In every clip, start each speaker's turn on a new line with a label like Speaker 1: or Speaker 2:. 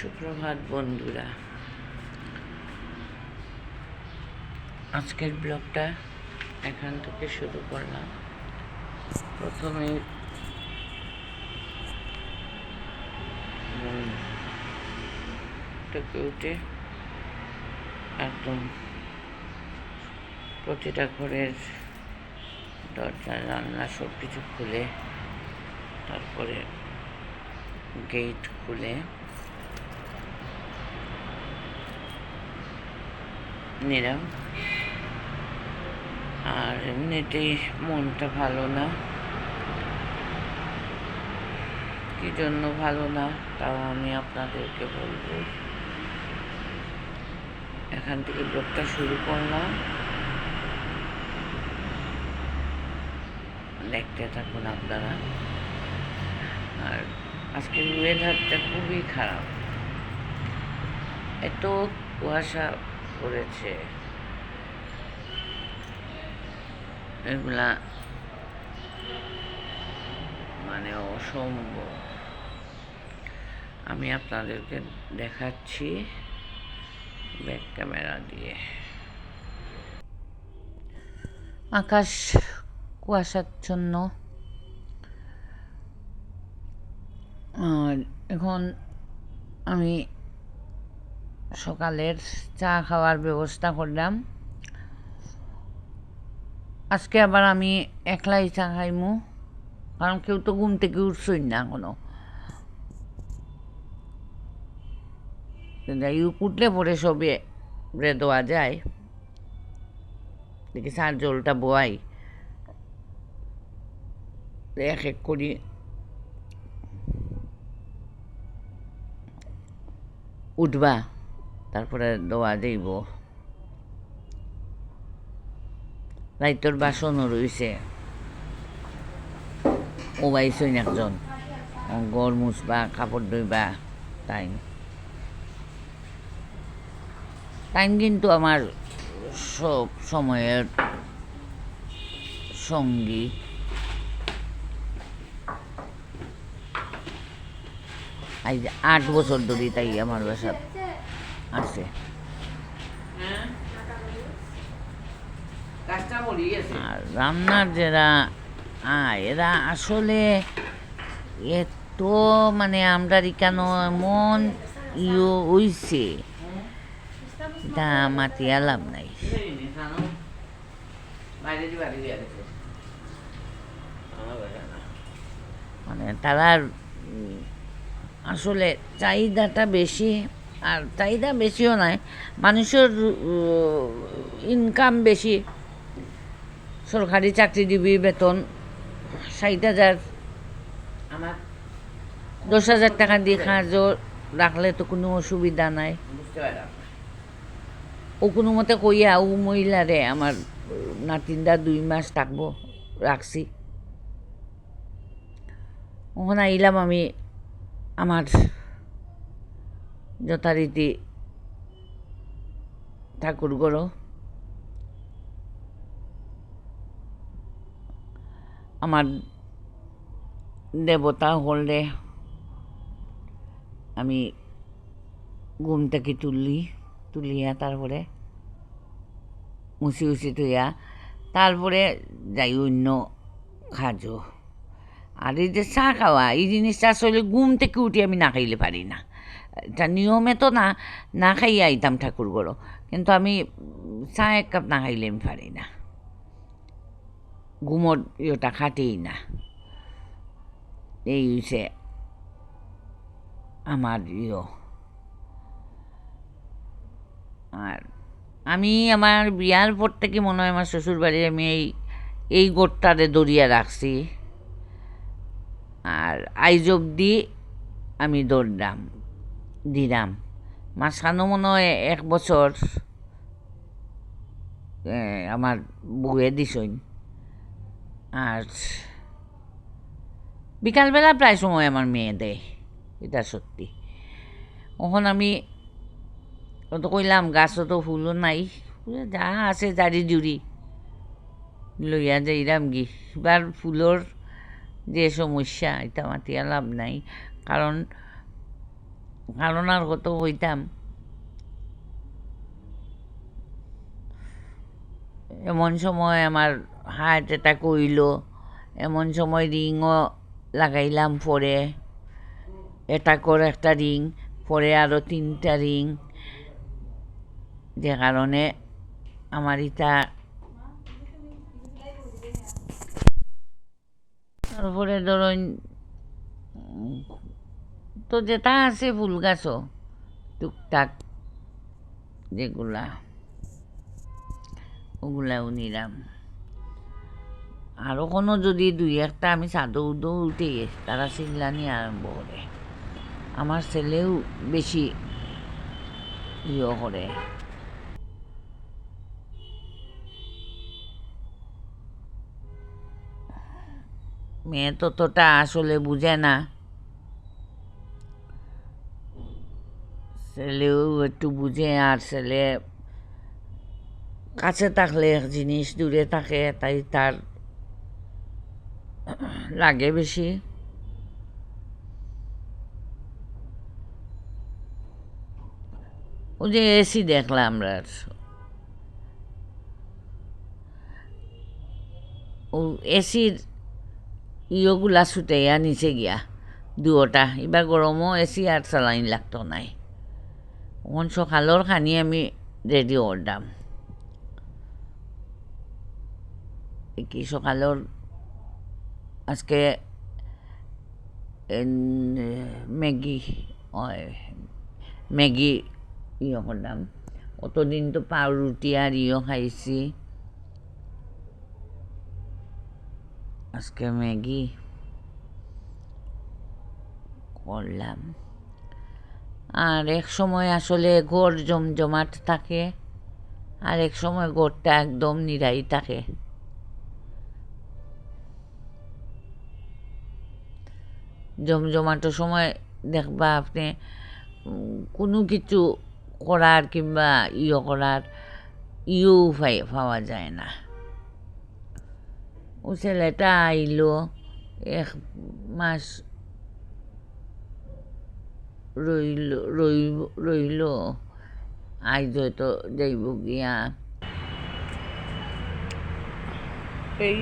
Speaker 1: সুপ্রভাত, বন্ধুরা। আজকের ব্লগটা এখান থেকে শুরু করলাম। প্রথমে উঠে একদম প্রতিটা ঘরের দরজা, জানলা সব কিছু খুলে তারপরে গেট খুলে নিলাম। আর এমনিতেই মনটা ভালো না। কি জন্য ভালো না, তাও আমি আপনাদেরকে বলব। এখান থেকে ব্লগটা শুরু করলাম। দেখতে থাকুন আপনারা। আর আজকের ওয়েদারটা খুবই খারাপ। এত কুয়াশা পড়েছে এগুলা মানে অসম্ভব। আমি আপনাদেরকে দেখাচ্ছি ব্যাক ক্যামেরা দিয়ে। আকাশ কুয়াশাচ্ছন্ন। আর এখন আমি সকালের চা খাওয়ার ব্যবস্থা করলাম। আজকে আবার আমি একলাই চা খাইমু কারণ কেউ তো ঘুম থেকে উঠছই না কোনো যাই হোক, উঠলে পরে সবে রে দেওয়া যায়। দেখি চার জলটা বোয়াই। এক এক করি। উঠবা? তারপরে দোয়া যাইব রাইতর বাসনও রয়েছে ও বাইছই একজন। গড় মুছবা, কাপড় ধুইবা। টাইম টাইম কিন্তু আমার সব সময়ের সঙ্গী। আজ আট বছর ধরে তাই আমার বাসাত আছে। আর রান্নার যারা আয় এরা আসলে এত মানে আমরা কেন এমন ইয়ে হইছে? তা মাতিয়া লাভ নাই। মানে তারার আসলে চাহিদাটা বেশি। আর চাহিদা বেশিও নয় মানুষের ইনকাম বেশি। সরকারি চাকরিজীবী বেতন ষাট হাজার।
Speaker 2: আমার
Speaker 1: দশ হাজার টাকা দিয়ে সাহায্য রাখলে তো কোনো অসুবিধা নাই। ও কোনো মতে কইয়া ও মহিলারে আমার নাতিনদা দুই মাস থাকব রাখছি। ওখানে আইলাম আমি আমার যথারীতি ঠাকুর গড়ো আমার দেবতা হলে আমি ঘুম থেকে তুললি তুলিয়া তারপরে মুছি উচি তুইয়া তারপরে যাই অন্য খাজো আর এই যে চা খাওয়া, এই জিনিসটা আসলে ঘুম থেকে উঠে আমি না খাইলে পারি না। নিয়মে তো না না খাইয়া আইতাম ঠাকুর গড়ো কিন্তু আমি চা এক কাপ না খাইলে আমি পারি না। ঘুমোর ইয়েটা খাটেই না। এই হচ্ছে আমার ইয়ে। আর আমি আমার বিয়ার পর থেকে মনে হয় আমার শ্বশুর বাড়ি আমি এই এই গোটটারে দরিয়া রাখছি। আর আইজ অবধি আমি দৌড়লাম দিলাম। মাঝখানেও মনে হয় এক বছর আমার বউয়ে দিছইন আর বিকালবেলা প্রায় সময় আমার মেয়ে দেয়, এটা সত্যি। ওখন আমি ও তো কইলাম, গাছও তো ফুলও নাই। যা আছে, জারি জুড়ি লইয়া যাইরাম গি। এবার ফুলর যে সমস্যা, এটা মাতিয়া লাভ নাই। কারণ কারণ আর কত হইতাম এমন সময় আমার হার্ট অ্যাটাক হইল, এমন সময় রিংও লাগাইলাম পরে। অ্যাটাকর একটা রিং, পরে আরও তিনটা রিং। যে কারণে আমার ইটা তারপরে ধরুন তো যেটা আছে ফুল গাছও, টুকটাক যেগুলা ওগুলাও নিলাম। আরও কোনো যদি দুই একটা আমি চাদর উদৌ উঠে তারা চিল্লানি আরম্ভ করে। আমার ছেলেও বেশি ইয়ে করে। মেয়ে ততটা আসলে বুঝে না। ছেলেও একটু বুঝে আর ছেলে কাছে থাকলে এক জিনিস, দূরে থাকে, তাই তার লাগে বেশি। ও যে এসি দেখলাম আমরা ও এসির ইয়োগুলা ছুটাইয়া নিচে গিয়া দুটা এবার গরমও এসি আর চালাইন লাগতো নাই। এখন সকালের খানি আমি রেডি করলাম কি সকালের আজকে ম্যাগি হয় ইয়ে করলাম অতদিন তো পাউরুটি আর ইয়ে খাইছি আজকে ম্যাগি করলাম আর এক সময় আসলে ঘর জমজমাট থাকে, আর এক সময় ঘরটা একদম নিরাই থাকে। জমজমাটো সময় দেখবা আপনি কোনো কিছু করার কিংবা ইয়ে করার পাই পাওয়া যায় না। ও ছেলেটা আইলো, এক মাস রইল, রইব, রইল। আইজ হয়তো যাইব গিয়া। এই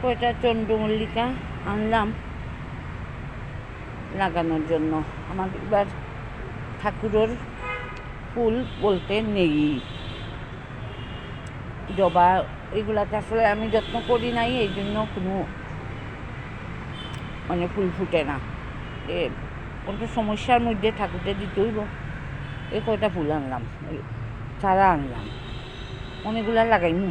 Speaker 1: কয়টা চন্দ্রমল্লিকা আনলাম লাগানোর জন্য। আমার এবার ঠাকুরের ফুল বলতে নেই। জবা, এগুলাতে আসলে আমি যত্ন করি নাই এই জন্য কোনো মানে ফুল ফুটে না। কোনো সমস্যার মধ্যে ঠাকুরটা দিতে হইব। এই কয়টা ফুল আনলাম? চারা আনলাম। অনেকগুলা লাগাইমু।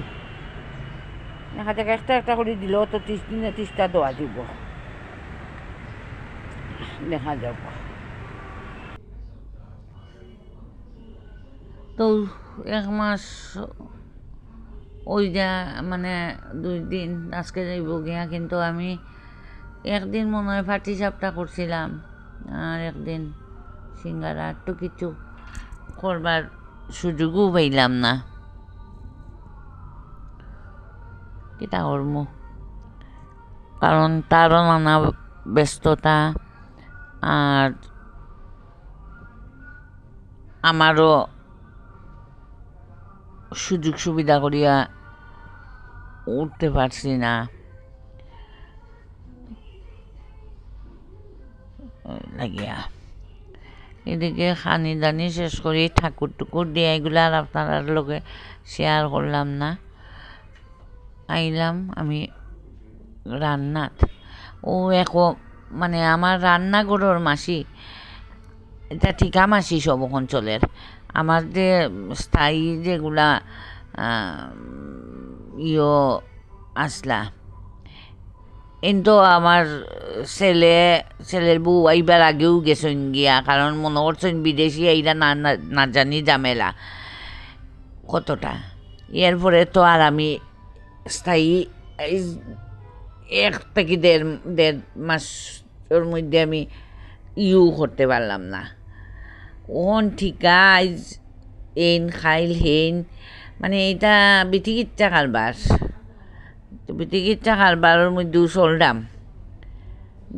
Speaker 1: দেখা যাক, একটা একটা করে দিলেও তো ত্রিশ দিনে ত্রিশটা দেওয়া দিব। দেখা যাক। তো এক মাস ওই যা মানে দুই দিন আজকে যাইব গিয়া, কিন্তু আমি একদিন মনে হয় ফাটি সাপটা করছিলাম আর একদিন সিঙ্গারা একটু কিছু করবার সুযোগও পাইলাম না। কিতা করব কারণ তারও নানা ব্যস্ততা আর আমারও সুযোগ সুবিধা করিয়া উঠতে পারছি না। লাগিয়া এদিকে খানি দানি শেষ করি ঠাকুর টুকুর দিয়ে এগুলো আর আপনার লগে শেয়ার করলাম না। আইলাম আমি রান্নাত। ও একো মানে আমার রান্নাঘরের মাসি এটা ঠিকা মাসি সব অঞ্চলের আমার যে স্থায়ী যেগুলা ইয়ো আসলা কিন্তু আমার ছেলে ছেলের বউ আইবার আগেও গেছেন গিয়া। কারণ মনে করছেন বিদেশি আইরা না, না- জানি ঝামেলা কতটা? এরপরে তো আর আমি স্থায়ী এক থেকে দেড় দেড় মাসের মধ্যে আমি ইউ করতে পারলাম না। ওন ঠিকা এন, খাইল, হেন মানে এটা বিথিকিচ্ছা কারবার তো বিথিকিচ্ছা কারবারের মধ্যেও চললাম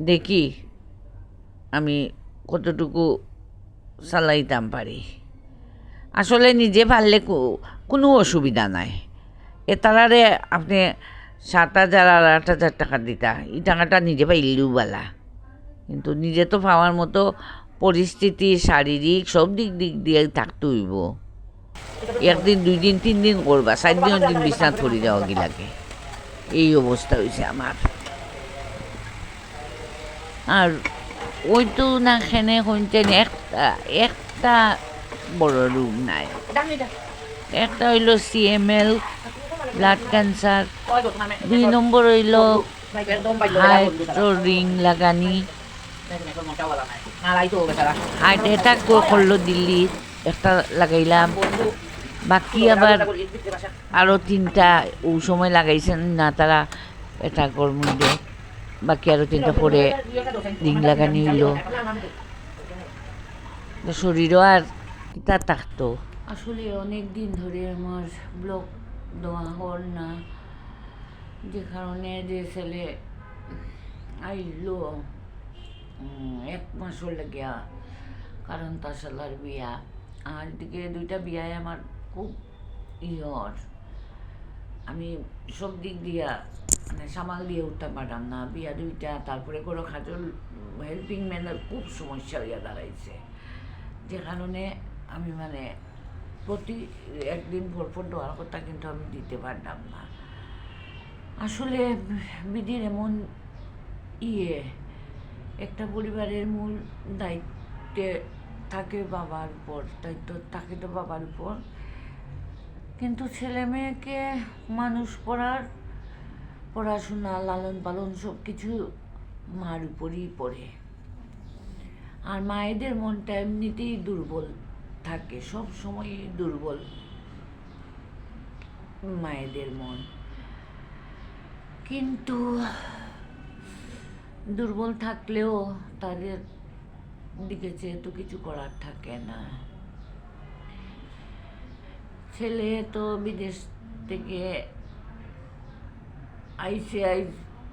Speaker 1: দেখি আমি কতটুকু চালাইতাম পারি। আসলে নিজে পারলে কোনো অসুবিধা নাই। এ তারারে আপনি সাত হাজার আর আট হাজার টাকা দিতা। এই টাকাটা নিজে পাইলেও বালা। কিন্তু নিজে তো পাওয়ার মতো পরিস্থিতি, শারীরিক সব দিক দিক দিয়ে থাকতে হইব। একদিন, দুই দিন, তিন দিন করবা, চার দিন বিছনাথ পড়ে যাওয়া লাগে? এই অবস্থা হয়েছে আমার আর ওই তো না খেনে শুনছেন একটা একটা বড় রোগ নাই একটা হইল সিএমএল ব্লাড ক্যান্সার দুই নম্বর হইল হাইট্রো রিং লাগানি হার্ট অ্যাটাক করল দিল্লি একটা লাগাইলাম বাকি আবার আরও তিনটা ও সময় লাগাইছেন না তারা অ্যাটাকর মধ্যে বাকি আরও তিনটা পরে রিং লাগানি হইল। শরীরও আর কিতা থাকতো আসলে অনেক দিন ধরে আমার ব্লক দেওয়া হল না। যে কারণে যে ছেলে আইলো এক মাসও লাগিয়া। কারণ তার সালার বিয়া। আর দিকে দুইটা বিয়ায় আমার খুব ইয়র আমি সব দিক দিয়া মানে সামাল দিয়ে উঠতে পারতাম না, বিয়া দুইটা, তারপরে কোনো খাজল হেল্পিং ম্যানের খুব সমস্যা হইয়া দাঁড়াইছে। যে কারণে আমি মানে প্রতি একদিন ভোর ভোর দেওয়ার কথা কিন্তু আমি দিতে পারতাম না। আসলে বিধির এমন ইয়ে একটা পরিবারের মূল দায়িত্বে থাকে বাবার উপর, দায়িত্ব থাকে তো বাবার উপর। কিন্তু ছেলে মেয়েকে মানুষ করার পড়াশোনা লালন পালন সব কিছু মার উপরই পড়ে। আর মায়েদের মনটা এমনিতেই দুর্বল থাকে, সব সময়ই দুর্বল মায়েদের মন। কিন্তু দুর্বল থাকলেও তাদের দিকে চেয়ে তো কিছু করার থাকে না। ছেলে তো বিদেশ থেকে আইসে আই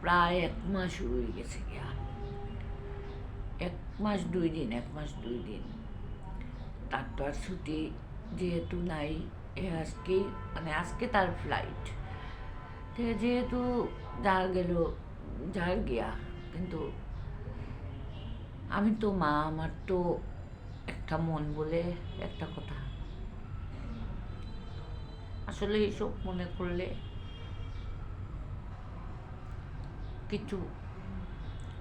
Speaker 1: প্রায় এক মাস হয়ে গেছে গিয়া। এক মাস দুই দিন, এক মাস দুই দিন। তার তো আর ছুটি যেহেতু নাই, এ আজকে মানে আজকে তার ফ্লাইট তো যেহেতু যার গেল, যার গিয়া, কিন্তু আমি তো মা, আমার তো একটা মন বলে একটা কথা। আসলে এইসব মনে করলে কিছু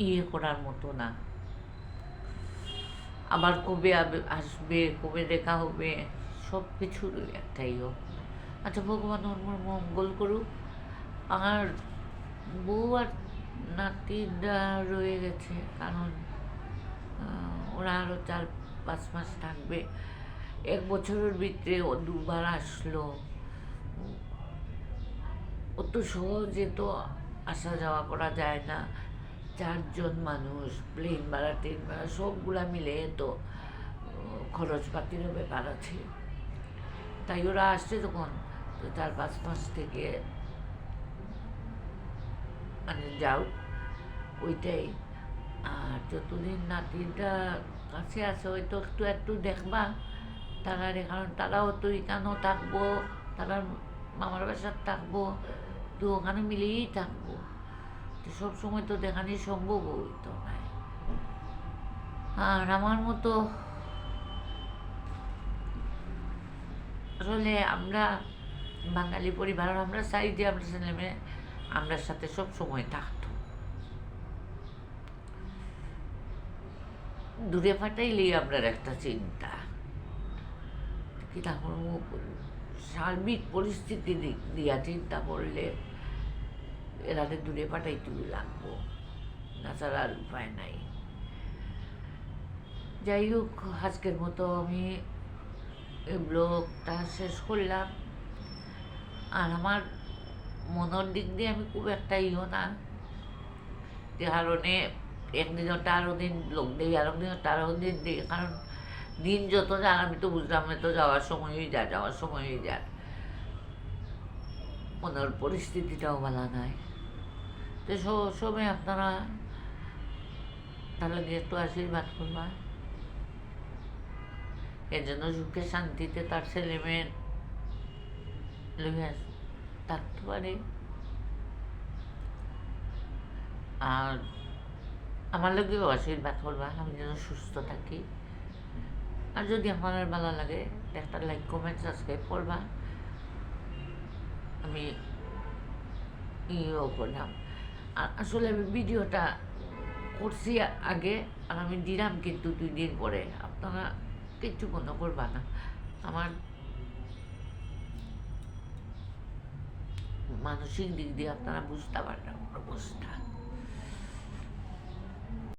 Speaker 1: ইয়ে করার মতো না। আবার কবে আসবে, কবে দেখা হবে সব কিছুর একটাই হোক। আচ্ছা ভগবান ওর মঙ্গল করুক। আর বউ আর নাতিরা রয়ে গেছে, কারণ ওরা আরও চার পাঁচ মাস থাকবে। এক বছরের ভিতরে ও দুবার আসলো। অত সহজে তো আসা যাওয়া করা যায় না। চারজন মানুষ প্লেন ভাড়া ট্রেন ভাড়া, সবগুলা মিলে তো খরচপাতিরও ব্যাপার আছে। তাই ওরা আসছে তখন তো চার পাঁচ মাস থেকে মানে যাও, ওইটাই। আর যতদিন নাতিটা কাছে আছে, হয়তো একটু একটু দেখবা, তারা কারণ তারাও তো এখানেও থাকব। তারা মামার বাসার থাকব তো ওখানে মিলেই থাকব। তো সব সময় তো দেখানি সম্ভব হইতো না আর আমার মতো আসলে আমরা বাঙালি পরিবার আমরা চাই যে আমরা ছেলেমেয়ে আমরা সাথে সব সময় থাকতো। দূরে ফাটাইলেই আপনার একটা চিন্তা। কি তারপর সার্বিক পরিস্থিতি দিক দিয়া চিন্তা করলে এরাতে দূরে পাঠাইতে লাগবো। তাছাড়া আর উপায় নাই। যাই হোক, আজকের মতো আমি ব্লগটা শেষ করলাম। আর আমার মনের দিক দিয়ে আমি খুব একটা ইও না। যে কারণে একদিন ওটা আরও দিন লোক দিই আরও দিন ওটা আরও দিন দিই। কারণ দিন যত যান আমি তো বুঝলাম তো যাওয়ার সময়ই যায় যাওয়ার সময়ই যায় মনের পরিস্থিতিটাও ভালো নাই। তো সব সময় আপনারা তাহলে একটু আশীর্বাদ করবা। এ জন্য সুখে শান্তিতে তার ছেলে মেয়ের লইয়া থাকতে পারে। আর আমার লোকেও আশীর্বাদ করবা, আমি যেন সুস্থ থাকি। আর যদি আমার ভালো লাগে, একটা লাইক কমেন্ট সাবস্ক্রাইব করবা। আমি ইয়েও করলাম। আর আসলে আমি ভিডিওটা করছি আগে, আর আমি দিলাম কিন্তু দুই দিন পরে। আপনারা কিচ্ছু মনে করবা না। আমার মানসিক দিক দিয়ে আপনারা বুঝতে পারবেন অবস্থা